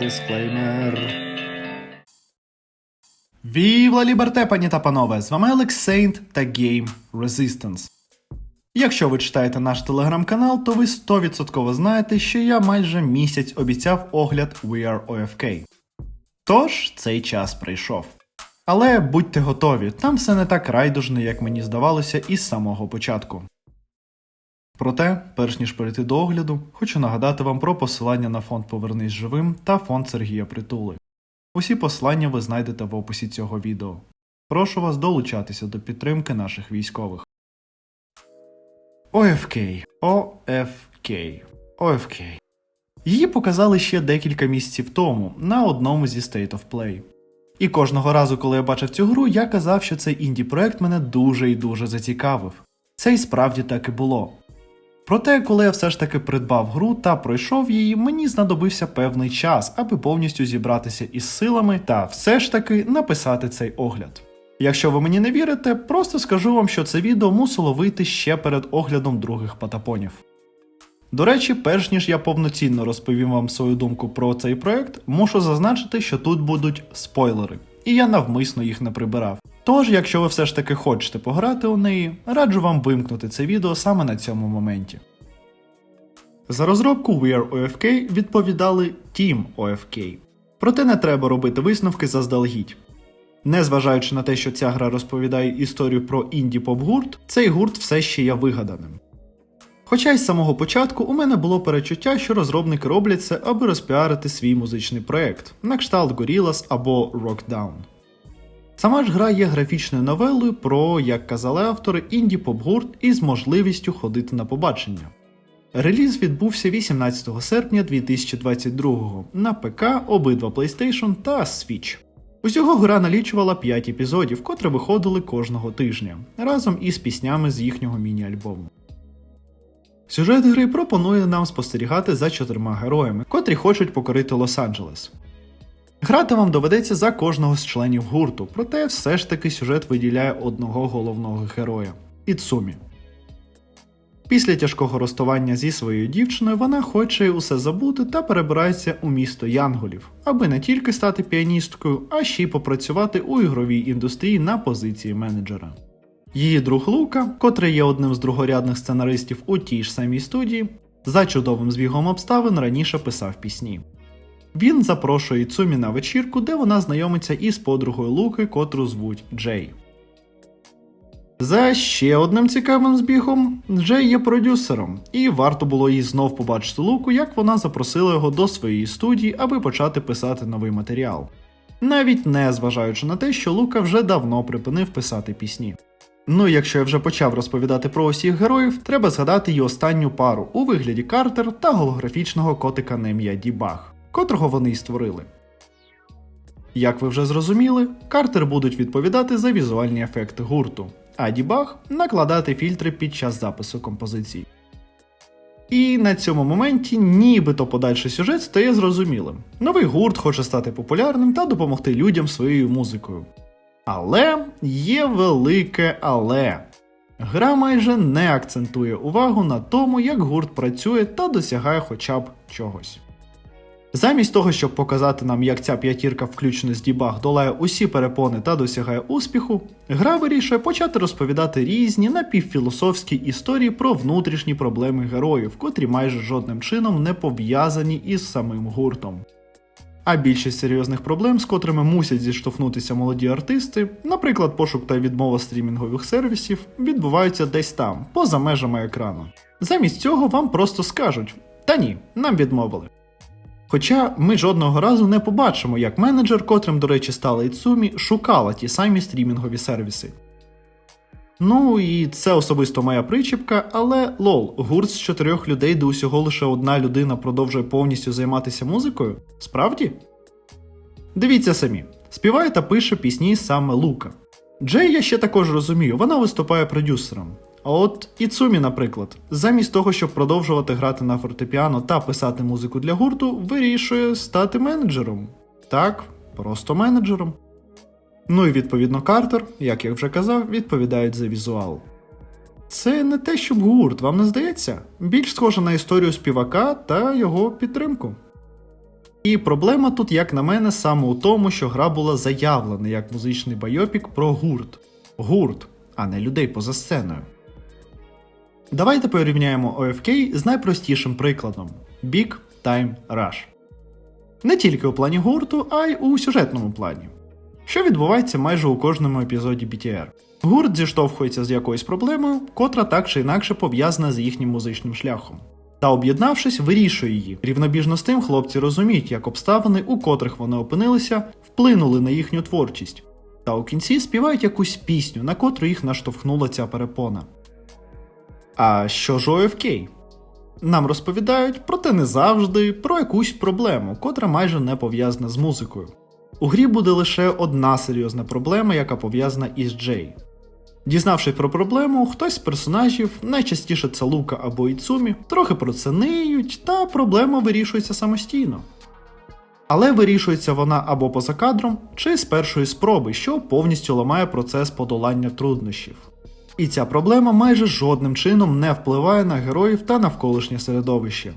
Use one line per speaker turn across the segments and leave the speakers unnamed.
Дисклеймер. Вівла Ліберте, пані та панове! З вами Алекс Сейнт та Game Resistance. Якщо ви читаєте наш телеграм-канал, то ви 100% знаєте, що я майже місяць обіцяв огляд We Are OFK. Тож цей час прийшов. Але будьте готові, там все не так райдужно, як мені здавалося із самого початку. Проте, перш ніж перейти до огляду, хочу нагадати вам про посилання на фонд Повернись живим та фонд Сергія Притули. Усі посилання ви знайдете в описі цього відео. Прошу вас долучатися до підтримки наших військових. ОФК. ОФК. ОФК. Її показали ще декілька місяців тому на одному зі State of Play. І кожного разу, коли я бачив цю гру, я казав, що цей інді проект мене дуже і дуже зацікавив. Це і справді так і було. Проте, коли я все ж таки придбав гру та пройшов її, мені знадобився певний час, аби повністю зібратися із силами та все ж таки написати цей огляд. Якщо ви мені не вірите, просто скажу вам, що це відео мусило вийти ще перед оглядом других патапонів. До речі, перш ніж я повноцінно розповім вам свою думку про цей проект, мушу зазначити, що тут будуть спойлери, і я навмисно їх не прибирав. Тож, якщо ви все ж таки хочете пограти у неї, раджу вам вимкнути це відео саме на цьому моменті. За розробку We Are OFK відповідали Team OFK. Проте не треба робити висновки заздалегідь. Незважаючи на те, що ця гра розповідає історію про інді поп гурт, цей гурт все ще є вигаданим. Хоча й з самого початку у мене було перечуття, що розробники роблять це, аби розпіарити свій музичний проект, на кшталт Gorillaz або Rockdown. Сама ж гра є графічною новелою про, як казали автори, інді поп гурт із можливістю ходити на побачення. Реліз відбувся 18 серпня 2022 на ПК, обидва PlayStation та Switch. Усього гра налічувала 5 епізодів, котрі виходили кожного тижня, разом із піснями з їхнього міні-альбому. Сюжет гри пропонує нам спостерігати за чотирма героями, котрі хочуть покорити Лос-Анджелес. Грати вам доведеться за кожного з членів гурту, проте все ж таки сюжет виділяє одного головного героя Іцумі. Після тяжкого розставання зі своєю дівчиною вона хоче усе забути та перебирається у місто Янголів, аби не тільки стати піаністкою, а ще й попрацювати у ігровій індустрії на позиції менеджера. Її друг Лука, котрий є одним з другорядних сценаристів у тій ж самій студії, за чудовим збігом обставин раніше писав пісні. Він запрошує Цумі на вечірку, де вона знайомиться із подругою Луки, котру звуть Джей. За ще одним цікавим збігом, Джей є продюсером, і варто було їй знов побачити Луку, як вона запросила його до своєї студії, аби почати писати новий матеріал. Навіть не зважаючи на те, що Лука вже давно припинив писати пісні. Ну, якщо я вже почав розповідати про усіх героїв, треба згадати й останню пару у вигляді Картер та голографічного котика на ім'я Дібаг, котрого вони й створили. Як ви вже зрозуміли, Картер будуть відповідати за візуальні ефекти гурту, а Дібаг накладати фільтри під час запису композицій. І на цьому моменті нібито подальший сюжет стає зрозумілим. Новий гурт хоче стати популярним та допомогти людям своєю музикою. Але є велике але. Гра майже не акцентує увагу на тому, як гурт працює та досягає хоча б чогось. Замість того, щоб показати нам, як ця п'ятірка, включно з дібаг, долає усі перепони та досягає успіху, гра вирішує почати розповідати різні напівфілософські історії про внутрішні проблеми героїв, котрі майже жодним чином не пов'язані із самим гуртом. А більшість серйозних проблем, з котрими мусять зіштовхнутися молоді артисти, наприклад, пошук та відмова стрімінгових сервісів, відбуваються десь там, поза межами екрану. Замість цього вам просто скажуть: та ні, нам відмовили. Хоча ми жодного разу не побачимо, як менеджер, котрим, до речі, стала Іцумі, шукала ті самі стрімінгові сервіси. Ну і це особисто моя причіпка, але лол, гурт з чотирьох людей, де усього лише одна людина продовжує повністю займатися музикою? Справді? Дивіться самі, співає та пише пісні саме Лука. Джей я ще також розумію, вона виступає продюсером. А от Іцумі, наприклад, замість того, щоб продовжувати грати на фортепіано та писати музику для гурту, вирішує стати менеджером. Так, просто менеджером. Ну і відповідно Картер, як я вже казав, відповідають за візуал. Це не те, щоб гурт, вам не здається? Більш схоже на історію співака та його підтримку. І проблема тут, як на мене, саме у тому, що гра була заявлена як музичний байопік про гурт. Гурт, а не людей поза сценою. Давайте порівняємо OFK з найпростішим прикладом Big Time Rush. Не тільки у плані гурту, а й у сюжетному плані. Що відбувається майже у кожному епізоді BTR. Гурт зіштовхується з якоюсь проблемою, котра так чи інакше пов'язана з їхнім музичним шляхом. Та об'єднавшись, вирішує її. Рівнобіжно з тим хлопці розуміють, як обставини, у котрих вони опинилися, вплинули на їхню творчість. Та у кінці співають якусь пісню, на котру їх наштовхнула ця перепона. А що ж OFK? Нам розповідають, проте не завжди, про якусь проблему, котра майже не пов'язана з музикою. У грі буде лише одна серйозна проблема, яка пов'язана із Джей. Дізнавшись про проблему, хтось з персонажів, найчастіше це Лука або Іцумі, трохи про це ниють, та проблема вирішується самостійно. Але вирішується вона або поза кадром, чи з першої спроби, що повністю ламає процес подолання труднощів. І ця проблема майже жодним чином не впливає на героїв та навколишнє середовище.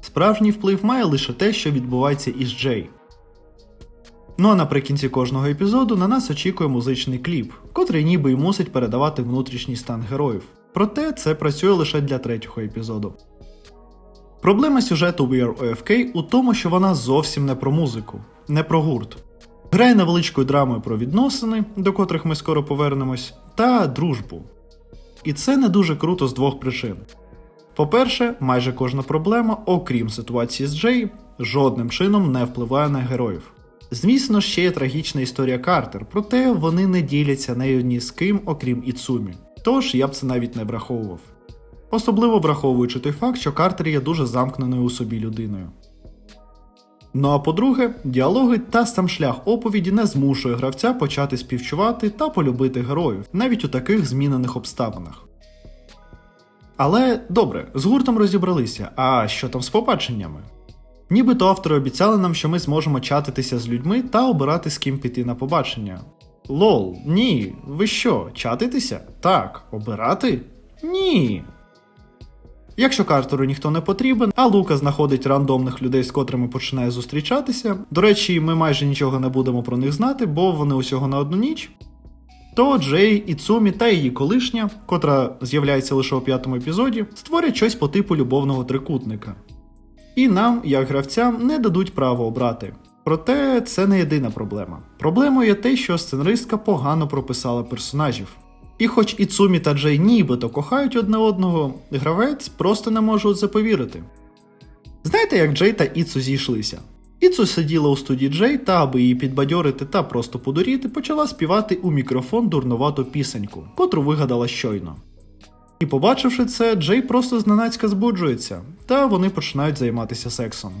Справжній вплив має лише те, що відбувається із Джей. Ну а наприкінці кожного епізоду на нас очікує музичний кліп, котрий ніби й мусить передавати внутрішній стан героїв. Проте це працює лише для третього епізоду. Проблема сюжету We Are OFK у тому, що вона зовсім не про музику, не про гурт. Грає невеличкою драмою про відносини, до котрих ми скоро повернемось, та дружбу. І це не дуже круто з двох причин. По-перше, майже кожна проблема, окрім ситуації з Джей, жодним чином не впливає на героїв. Звісно, ще є трагічна історія Картер, проте вони не діляться нею ні з ким, окрім Іцумі. Тож я б це навіть не враховував. Особливо враховуючи той факт, що Картер є дуже замкненою у собі людиною. Ну а по-друге, діалоги та сам шлях оповіді не змушує гравця почати співчувати та полюбити героїв, навіть у таких змінених обставинах. Але добре, з гуртом розібралися, а що там з побаченнями? Нібито автори обіцяли нам, що ми зможемо чатитися з людьми та обирати з ким піти на побачення. Лол, ні, ви що, чатитися? Так, обирати? Ні. Якщо Картеру ніхто не потрібен, а Лука знаходить рандомних людей, з котрими починає зустрічатися. До речі, ми майже нічого не будемо про них знати, бо вони усього на одну ніч. То Джей, Іцумі та її колишня, котра з'являється лише у п'ятому епізоді, створять щось по типу любовного трикутника. І нам, як гравцям, не дадуть право обрати. Проте це не єдина проблема. Проблемою є те, що сценаристка погано прописала персонажів. І хоч Іцумі та Джей нібито кохають одне одного, гравець просто не може у це повірити. Знаєте, як Джей та Іцу зійшлися? Іцу сиділа у студії Джей та, аби її підбадьорити та просто подуріти, почала співати у мікрофон дурнувату пісеньку, котру вигадала щойно. І побачивши це, Джей просто зненацька збуджується, та вони починають займатися сексом.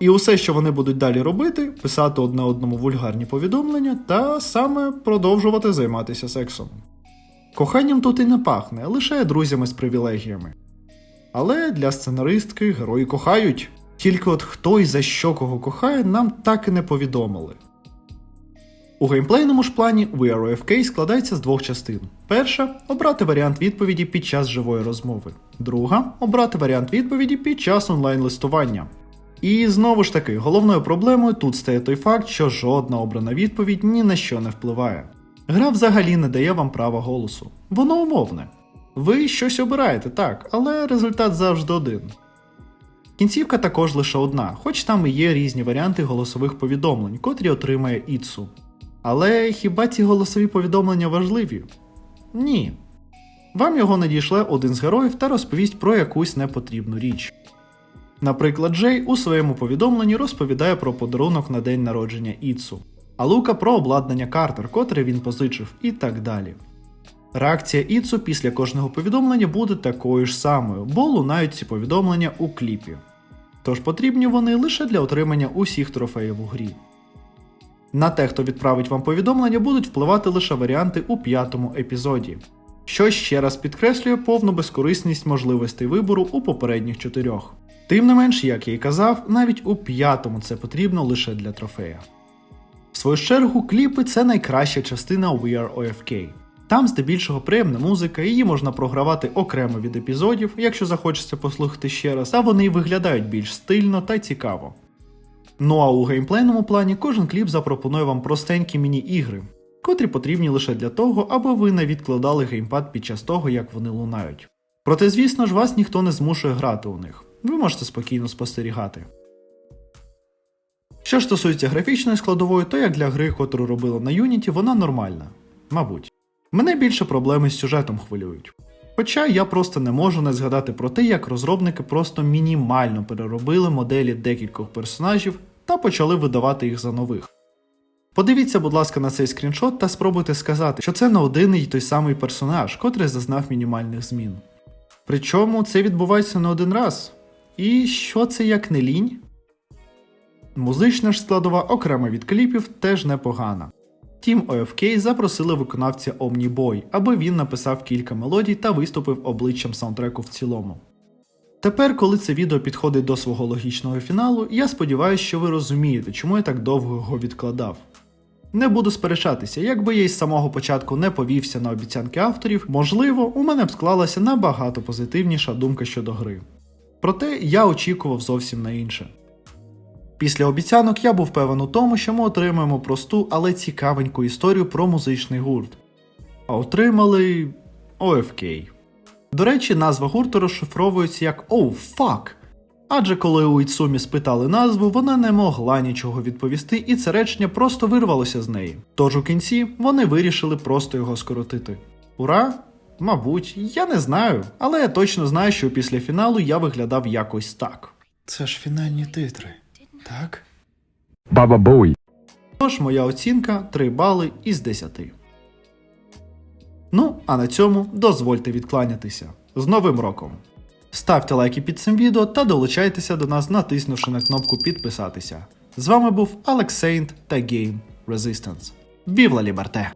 І усе, що вони будуть далі робити, писати одне одному вульгарні повідомлення та саме продовжувати займатися сексом. Коханням тут і не пахне, лише друзями з привілегіями. Але для сценаристки герої кохають. Тільки от хто і за що кого кохає, нам так і не повідомили. У геймплейному ж плані We Are OFK складається з двох частин. Перша обрати варіант відповіді під час живої розмови. Друга обрати варіант відповіді під час онлайн-листування. І знову ж таки, головною проблемою тут стає той факт, що жодна обрана відповідь ні на що не впливає. Гра взагалі не дає вам права голосу. Воно умовне. Ви щось обираєте, так, але результат завжди один. Кінцівка також лише одна, хоч там і є різні варіанти голосових повідомлень, котрі отримає Іцу. Але хіба ці голосові повідомлення важливі? Ні. Вам його надійшле один з героїв та розповість про якусь непотрібну річ. Наприклад, Джей у своєму повідомленні розповідає про подарунок на день народження Іцу, а Лука про обладнання Картер, котре він позичив, і так далі. Реакція Іцу після кожного повідомлення буде такою ж самою, бо лунають ці повідомлення у кліпі. Тож потрібні вони лише для отримання усіх трофеїв у грі. На те, хто відправить вам повідомлення, будуть впливати лише варіанти у п'ятому епізоді, що ще раз підкреслює повну безкорисність можливостей вибору у попередніх чотирьох. Тим не менш, як я й казав, навіть у п'ятому це потрібно лише для трофея. В свою чергу, кліпи це найкраща частина We Are OFK. Там здебільшого приємна музика, її можна програвати окремо від епізодів, якщо захочеться послухати ще раз, а вони виглядають більш стильно та цікаво. Ну а у геймплейному плані кожен кліп запропонує вам простенькі міні-ігри, котрі потрібні лише для того, аби ви не відкладали геймпад під час того, як вони лунають. Проте, звісно ж, вас ніхто не змушує грати у них. Ви можете спокійно спостерігати. Що ж стосується графічної складової, то як для гри, котру робили на Unity, вона нормальна. Мабуть. Мене більше проблеми з сюжетом хвилюють. Хоча я просто не можу не згадати про те, як розробники просто мінімально переробили моделі декількох персонажів та почали видавати їх за нових. Подивіться, будь ласка, на цей скріншот та спробуйте сказати, що це не один і той самий персонаж, котрий зазнав мінімальних змін. Причому це відбувається не один раз. І що це як не лінь? Музична ж складова, окремо від кліпів, теж непогана. Тім OFK запросили виконавця Omniboy, аби він написав кілька мелодій та виступив обличчям саундтреку в цілому. Тепер, коли це відео підходить до свого логічного фіналу, я сподіваюся, що ви розумієте, чому я так довго його відкладав. Не буду сперечатися, якби я із самого початку не повівся на обіцянки авторів, можливо, у мене б склалася набагато позитивніша думка щодо гри. Проте я очікував зовсім на інше. Після обіцянок я був певен у тому, що ми отримаємо просту, але цікавеньку історію про музичний гурт. А отримали OFK. До речі, назва гурту розшифровується як «Oh, fuck!». Адже коли у Іцумі спитали назву, вона не могла нічого відповісти, і це речення просто вирвалося з неї. Тож у кінці вони вирішили просто його скоротити. Ура! Мабуть, я не знаю, але я точно знаю, що після фіналу я виглядав якось так. Це ж фінальні титри, так?
Baba Bowie.
Тож моя оцінка 3 бали із 10. Ну, а на цьому дозвольте відкланятися. З Новим роком! Ставте лайки під цим відео та долучайтеся до нас, натиснувши на кнопку підписатися. З вами був Алекс Сейнт та Game Resistance. Вівла Ліберте!